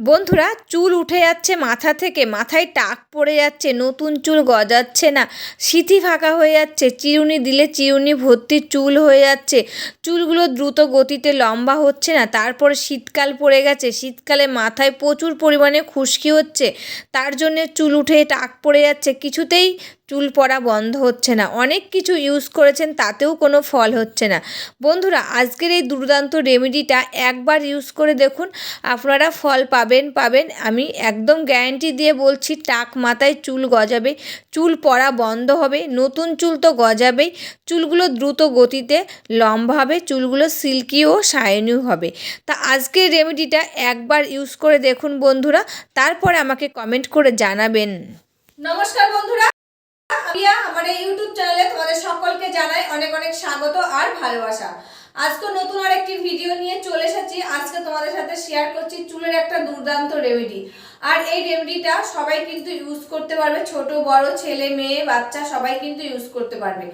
বন্ধুরা, চুল উঠে যাচ্ছে মাথা থেকে, মাথায় টাক পড়ে যাচ্ছে, নতুন চুল গজাচ্ছে না, সিথি ফাঁকা হয়ে যাচ্ছে, চিরুনি দিলে চিরুনি ভর্তি চুল হয়ে যাচ্ছে, চুলগুলো দ্রুত গতিতে লম্বা হচ্ছে না, তারপরে শীতকাল পড়ে গেছে, শীতকালে মাথায় প্রচুর পরিমাণে খুশকি হচ্ছে, তার জন্যে চুল উঠে টাক পড়ে যাচ্ছে, কিছুতেই চুল পড়া বন্ধ হচ্ছে না। অনেক কিছু ইউজ করেছেন, তাতেও কোনো ফল হচ্ছে না। বন্ধুরা, আজকের এই দুর্দান্ত রেমেডিটা একবার ইউজ করে দেখুন, আপনারা ফল পাবেন পাবেন। আমি একদম গ্যারান্টি দিয়ে বলছি, টাক মাথায় চুল গজাবে। চুল পড়া বন্ধ হবে, নতুন চুল তো গজাবেই। চুলগুলো দ্রুত গতিতে লম্বা হবে, চুলগুলো সিল্কি ও শাইনিও হবে। তা আজকের রেমেডিটা একবার ইউজ করে দেখুন বন্ধুরা, তারপরে আমাকে কমেন্ট করে জানাবেন। নমস্কার বন্ধুরা। প্রিয়া আমার ইউটিউব চ্যানেলে তোমাদের সকলকে জানাই অনেক অনেক স্বাগত আর ভালোবাসা। আজকে নতুন আরেকটি ভিডিও নিয়ে চলে এসেছি। আজকে তোমাদের সাথে শেয়ার করছি চুলের একটা দুর্দান্ত রেমেডি আর এই রেমেডিটা সবাই কিন্তু ইউজ করতে পারবে। ছোট, বড়, ছেলে, মেয়ে, বাচ্চা সবাই কিন্তু ইউজ করতে পারবে।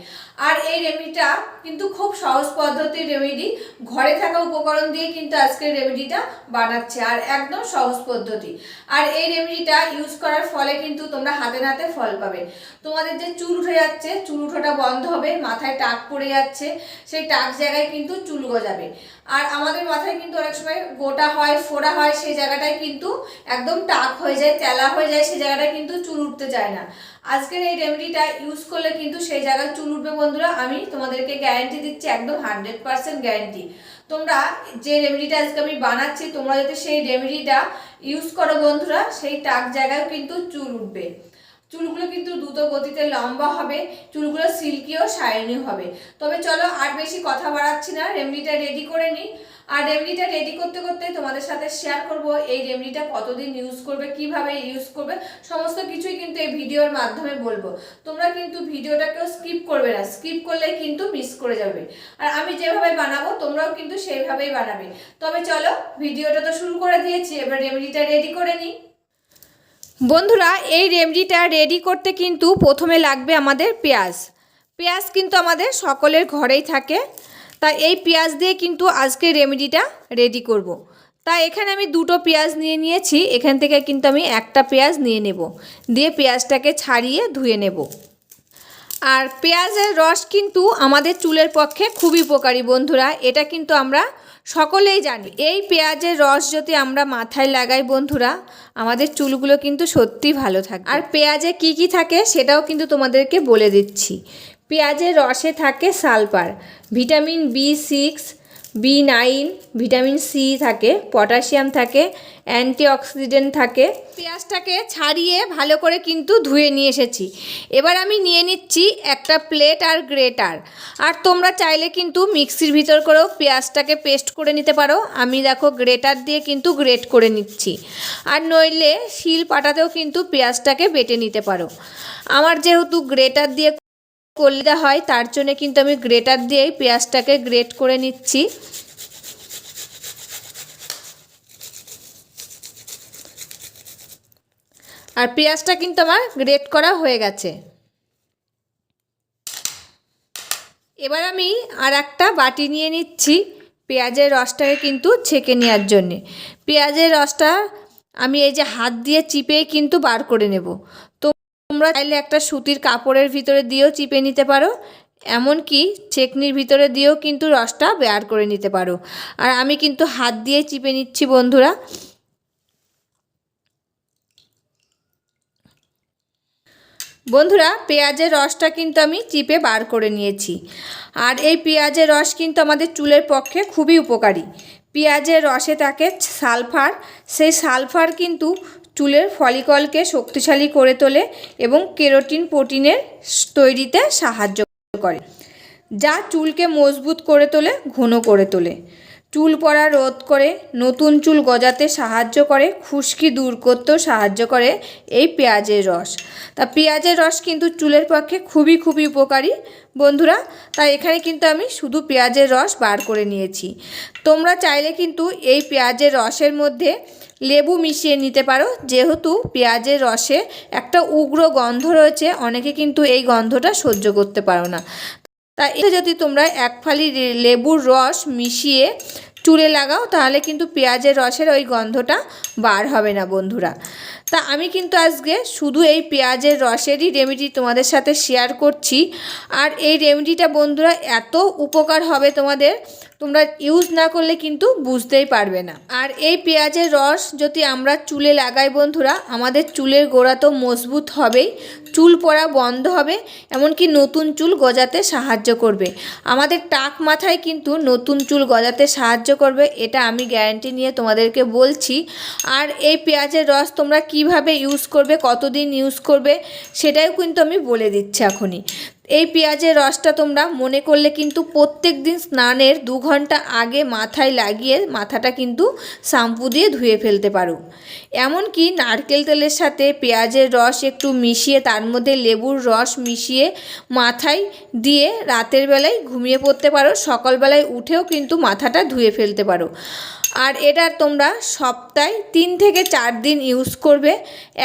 আর এই রেমেডিটা কিন্তু খুব সহজ পদ্ধতির রেমেডি ঘরে থাকা উপকরণ দিয়ে কিন্তু আজকের রেমেডিটা বানাচ্ছে, আর একদম সহজ পদ্ধতি। আর এই রেমেডিটা ইউজ করার ফলে কিন্তু তোমরা হাতে নাতে ফল পাবে। তোমাদের যে চুল উঠে যাচ্ছে, চুল উঠাটা বন্ধ হবে, মাথায় টাক পড়ে যাচ্ছে, সেই টাক জায়গায় কিন্তু চুল গজাবে। আর আমাদের মাথায় কিন্তু অনেক সময় গোটা হয়, ফোড়া হয়, সেই জায়গাটায় কিন্তু একদম টাক হয়ে যায় তেলা হয়ে যায়, সেই জায়গাটায় কিন্তু চুল উঠতে চায় না। আজকের এই রেমেডিটা ইউজ করলে কিন্তু সেই জায়গায় চুল উঠবে বন্ধুরা। আমি তোমাদেরকে গ্যারেন্টি দিচ্ছি, একদম হান্ড্রেড পার্সেন্ট গ্যারেন্টি তোমরা যে রেমেডিটা আজকে আমি বানাচ্ছি, তোমরা যাতে সেই রেমেডিটা ইউজ করো বন্ধুরা, সেই টাক জায়গায় কিন্তু চুল উঠবে। চুলগুলো কিন্তু দ্রুত গতিতে লম্বা হবে, চুলগুলো সিল্কি ও শাইনি হবে। তবে চলো আর বেশি কথা বাড়াচ্ছি না রেমেডিটা রেডি করে নিই। আর রেমেডিটা রেডি করতে করতে তোমাদের সাথে শেয়ার করব। এই রেমেডিটা কতদিন ইউজ করবে, কীভাবে ইউজ করবে, সমস্ত কিছুই কিন্তু এই ভিডিওর মাধ্যমে বলব। তোমরা কিন্তু ভিডিওটাকেও স্কিপ করবে না। স্কিপ করলে কিন্তু মিস করে যাবে। আর আমি যেভাবে বানাবো, তোমরাও কিন্তু সেইভাবেই বানাবে। তবে চলো ভিডিওটা তো শুরু করে দিয়েছি, এবার রেমেডিটা রেডি করে নিই। বন্ধুরা, এই রেমেডিটা রেডি করতে কিন্তু প্রথমে লাগবে আমাদের পেঁয়াজ। পেঁয়াজ কিন্তু আমাদের সকলের ঘরেই থাকে। তা এই পেঁয়াজ দিয়ে কিন্তু আজকে রেমেডিটা রেডি করব। তা এখানে আমি দুটো পেঁয়াজ নিয়ে নিয়েছি, এখান থেকে কিন্তু আমি একটা পেঁয়াজ নিয়ে নেব। দিয়ে পেঁয়াজটাকে ছাড়িয়ে ধুয়ে নেব। আর পেঁয়াজের রস কিন্তু আমাদের চুলের পক্ষে খুবই উপকারী বন্ধুরা, এটা কিন্তু আমরা সকলেই জানি। এই পেঁয়াজের রস যদি আমরা মাথায় লাগাই বন্ধুরা, আমাদের চুলগুলো কিন্তু সত্যি ভালো থাকে আর পেঁয়াজে কি কি থাকে সেটাও কিন্তু তোমাদেরকে বলে দিচ্ছি। পেঁয়াজের রসে থাকে sulphur, vitamin B six, B nine, vitamin C থাকে, পটাশিয়াম থাকে, অ্যান্টিঅক্সিডেন্ট থাকে। পেঁয়াজটাকে ছাড়িয়ে ভালো করে কিন্তু ধুয়ে নিয়ে এসেছি। এবার আমি নিয়ে নিচ্ছি একটা প্লেট আর গ্রেটার। আর তোমরা চাইলে কিন্তু মিক্সির ভিতর করেও পেঁয়াজটাকে পেস্ট করে নিতে পারো। আমি দেখো গ্রেটার দিয়ে কিন্তু গ্রেট করে নিচ্ছি। আর নইলে শিল পাটাতেও কিন্তু পেঁয়াজটাকে বেটে নিতে পারো। আমার যেহেতু গ্রেটার দিয়ে করলে হয়, তার জন্য কিন্তু আমি গ্রেটার দিয়েই পেঁয়াজটাকে গ্রেট করে নিচ্ছি। আর পেঁয়াজটা কিন্তু আমার গ্রেট করা হয়ে গেছে। এবার আমি আর একটা বাটি নিয়ে নিচ্ছি পেঁয়াজের রসটাকে কিন্তু ছেঁকে নেওয়ার জন্যে। পেঁয়াজের রসটা আমি এই যে হাত দিয়ে চিপে কিন্তু বার করে নেব। তোমরা চাইলে একটা সুতির কাপড়ের ভিতরে দিয়েও চিপে নিতে পারো। এমনকি চেকনির ভিতরে দিয়েও কিন্তু রসটা বের করে নিতে পারো। আর আমি কিন্তু হাত দিয়ে চিপে নিচ্ছি, বন্ধুরা। বন্ধুরা, পেঁয়াজের রসটা কিন্তু আমি চিপে বার করে নিয়েছি। আর এই পেঁয়াজের রস কিন্তু আমাদের চুলের পক্ষে খুবই উপকারী। পেঁয়াজের রসে থাকে সালফার। সেই সালফার কিন্তু চুলের ফলিকলকে শক্তিশালী করে তোলে এবং কেরোটিন প্রোটিনের তৈরিতে সাহায্য করে, যা চুলকে মজবুত করে তোলে, ঘন করে তোলে। চুল পড়া রোধ করে নতুন চুল গজাতে সাহায্য করে, খুশকি দূর করতেও সাহায্য করে এই পেঁয়াজের রস। তা পেঁয়াজের রস কিন্তু চুলের পক্ষে খুবই খুবই উপকারী বন্ধুরা। তাই এখানে কিন্তু আমি শুধু পেঁয়াজের রস বার করে নিয়েছি। তোমরা চাইলে কিন্তু এই পেঁয়াজের রসের মধ্যে লেবু মিশিয়ে নিতে পারো। যেহেতু পেঁয়াজের রসে একটা উগ্র গন্ধ রয়েছে, অনেকে কিন্তু এই গন্ধটা সহ্য করতে পারো না। তা এটা যদি তোমরা এক ফালি লেবুর রস মিশিয়ে চুলে লাগাও, তাহলে কিন্তু পেঁয়াজের রসের ওই গন্ধটা বার হবে না বন্ধুরা। তা আমি কিন্তু আজকে শুধু এই পেঁয়াজের রসেরই রেমেডি তোমাদের সাথে শেয়ার করছি। আর এই রেমেডিটা বন্ধুরা এত উপকার হবে তোমাদের, তোমরা ইউজ না করলে কিন্তু বুঝতেই পারবে না। আর এই পেঁয়াজের রস যদি আমরা চুলে লাগাই বন্ধুরা, আমাদের চুলের গোড়া তো মজবুত হবেই, চুল পড়া বন্ধ হবে, এমনকি নতুন চুল গজাতে সাহায্য করবে। আমাদের টাক মাথায় কিন্তু নতুন চুল গজাতে সাহায্য করবে, এটা আমি গ্যারান্টি নিয়ে তোমাদেরকে বলছি। আর এই পেঁয়াজের রস তোমরা কীভাবে ইউজ করবে, কতদিন ইউজ করবে, সেটাও কিন্তু আমি বলে দিচ্ছি এখনই। এই পেঁয়াজের রসটা তোমরা মনে করলে কিন্তু প্রত্যেক দিন স্নানের দু ঘণ্টা আগে মাথায় লাগিয়ে মাথাটা কিন্তু শ্যাম্পু দিয়ে ধুয়ে ফেলতে পারো। এমনকি নারকেল তেলের সাথে পেঁয়াজের রস একটু মিশিয়ে, তার মধ্যে লেবুর রস মিশিয়ে মাথায় দিয়ে রাতের বেলায় ঘুমিয়ে পড়তে পারো, সকালবেলায় উঠেও কিন্তু মাথাটা ধুয়ে ফেলতে পারো। আর এটা তোমরা সপ্তাহে তিন থেকে চার দিন ইউজ করবে।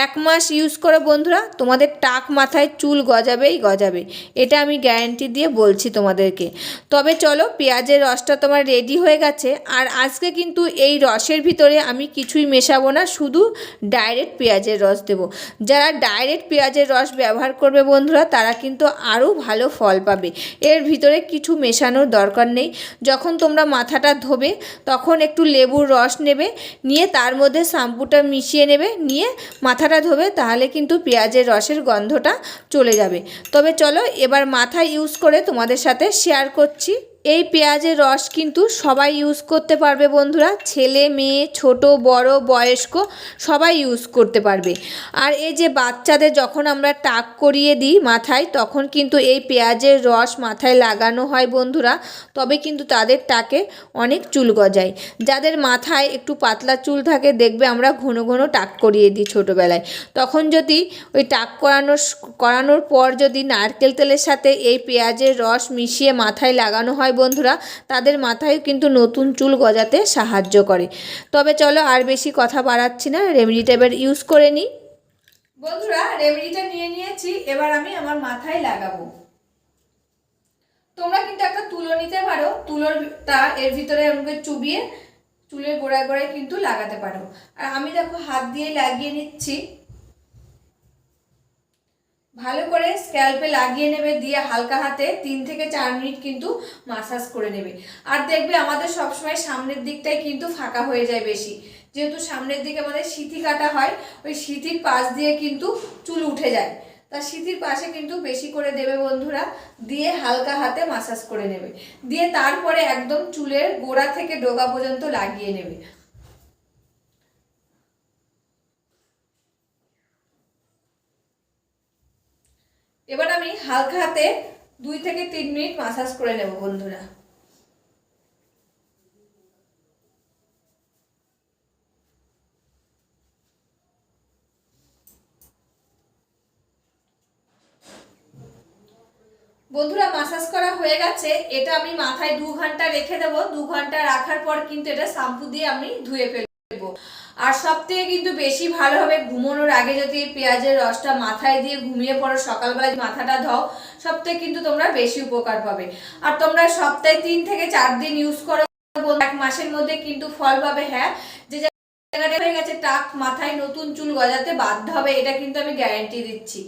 এক মাস ইউজ করে বন্ধুরা, তোমাদের টাক মাথায় চুল গজাবেই গজাবে। এটা আমি গ্যারান্টি দিয়ে বলছি তোমাদেরকে। তবে চলো, পেঁয়াজের রসটা তোমার রেডি হয়ে গেছে। আর আজকে কিন্তু এই রসের ভিতরে আমি কিছুই মেশাবো না, শুধু ডাইরেক্ট পেঁয়াজের রস দেবো। যারা ডাইরেক্ট পেঁয়াজের রস ব্যবহার করবে বন্ধুরা, তারা কিন্তু আরও ভালো ফল পাবে। এর ভিতরে কিছু মেশানোর দরকার নেই। যখন তোমরা মাথাটা ধোবে, তখন একটু লেবুর রস নেবে, নিয়ে তার মধ্যে শ্যাম্পুটা মিশিয়ে নেবে, নিয়ে মাথাটা ধোবে, তাহলে কিন্তু পেঁয়াজের রসের গন্ধটা চলে যাবে। তবে চলো এবার মাথা ইউজ করে তোমাদের সাথে শেয়ার করছি। এই পেঁয়াজের রস কিন্তু সবাই ইউজ করতে পারবে বন্ধুরা। ছেলে, মেয়ে, ছোট, বড়, বয়স্ক সবাই ইউজ করতে পারবে। আর এই যে বাচ্চাদের যখন আমরা টাক করিয়ে দিই মাথায়, তখন কিন্তু এই পেঁয়াজের রস মাথায় লাগানো হয় বন্ধুরা। তবে কিন্তু তাদের টাকে অনেক চুল গজায়। যাদের মাথায় একটু পাতলা চুল থাকে, দেখবে আমরা ঘন ঘন টাক করিয়ে দিই ছোটোবেলায়। তখন যদি ওই টাক করানোর করানোর পর যদি নারকেল তেলের সাথে এই পেঁয়াজের রস মিশিয়ে মাথায় লাগানো হয় বন্ধুরা, তাদের মাথায় কিন্তু নতুন চুল গজাতে সাহায্য করে। তবে চলো আর বেশি কথা বাড়াচ্ছি না রেমেডিটা এবার ইউজ করে নিই। বন্ধুরা রেমেডিটা নিয়ে নিয়েছি, এবার আমি আমার মাথায় লাগাবো। তোমরা কিন্তু একটা তুলো নিতে পারো, তুলোটা এর ভিতরে আমাকে চুবিয়ে চুলের গোড়ায় গোড়ায় কিন্তু লাগাতে পারো। আর আমি দেখো হাত দিয়ে লাগিয়ে নিচ্ছি। ভালো করে স্ক্যাল্পে লাগিয়ে নেবে, দিয়ে হালকা হাতে তিন থেকে চার মিনিট কিন্তু মাসাজ করে নেবে। আর দেখবে আমাদের সবসময় সামনের দিকটাই কিন্তু ফাঁকা হয়ে যায় বেশি। যেহেতু সামনের দিকে আমাদের সিথি কাটা হয়, ওই সিথির পাশ দিয়ে কিন্তু চুল উঠে যায়। তা সিথির পাশে কিন্তু বেশি করে দেবে বন্ধুরা, দিয়ে হালকা হাতে মাসাজ করে নেবে। দিয়ে তারপরে একদম চুলের গোড়া থেকে ডোগা পর্যন্ত লাগিয়ে নেবে। এবার আমি হালকা হাতে দুই থেকে তিন মিনিট মাসাজ করে নেব বন্ধুরা। বন্ধুরা মাসাজ করা হয়ে গেছে। এটা আমি মাথায় দু ঘণ্টা রেখে দেবো। দু ঘণ্টা রাখার পর কিন্তু এটা শ্যাম্পু দিয়ে আমি ধুয়ে ফেলব। আর সব থেকে কিন্তু বেশি ভালো হবে ঘুমানোর আগে যদি পেঁয়াজের রসটা মাথায় দিয়ে ঘুমিয়ে পড়ো, সকালবেলা যদি মাথাটা ধাও সব থেকে কিন্তু তোমরা বেশি উপকার পাবে। আর তোমরা সপ্তাহে তিন থেকে চার দিন ইউজ করো। এক মাসের মধ্যে কিন্তু ফল পাবে হ্যাঁ? যে জায়গাটা হয়ে গেছে, টাক, মাথায় নতুন চুল গজাতে বাধ্য হবে, এটা কিন্তু আমি গ্যারান্টি দিচ্ছি।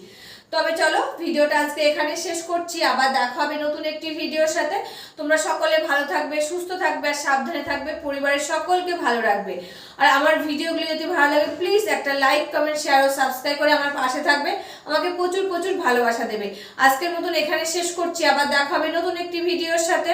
তবে চলো, ভিডিওটা আজকে এখানে শেষ করছি। আবার দেখা হবে নতুন একটি ভিডিওর সাথে। তোমরা সকলে ভালো থাকবে, সুস্থ থাকবে, আর সাবধানে থাকবে। পরিবারের সকলকে ভালো রাখবে। আর আমার ভিডিওগুলি যদি ভালো লাগে প্লিজ একটা লাইক কমেন্ট শেয়ার ও সাবস্ক্রাইব করে আমার পাশে থাকবে। আমাকে প্রচুর প্রচুর ভালোবাসা দেবে। আজকের মতন এখানে শেষ করছি। আবার দেখা হবে নতুন একটি ভিডিওর সাথে।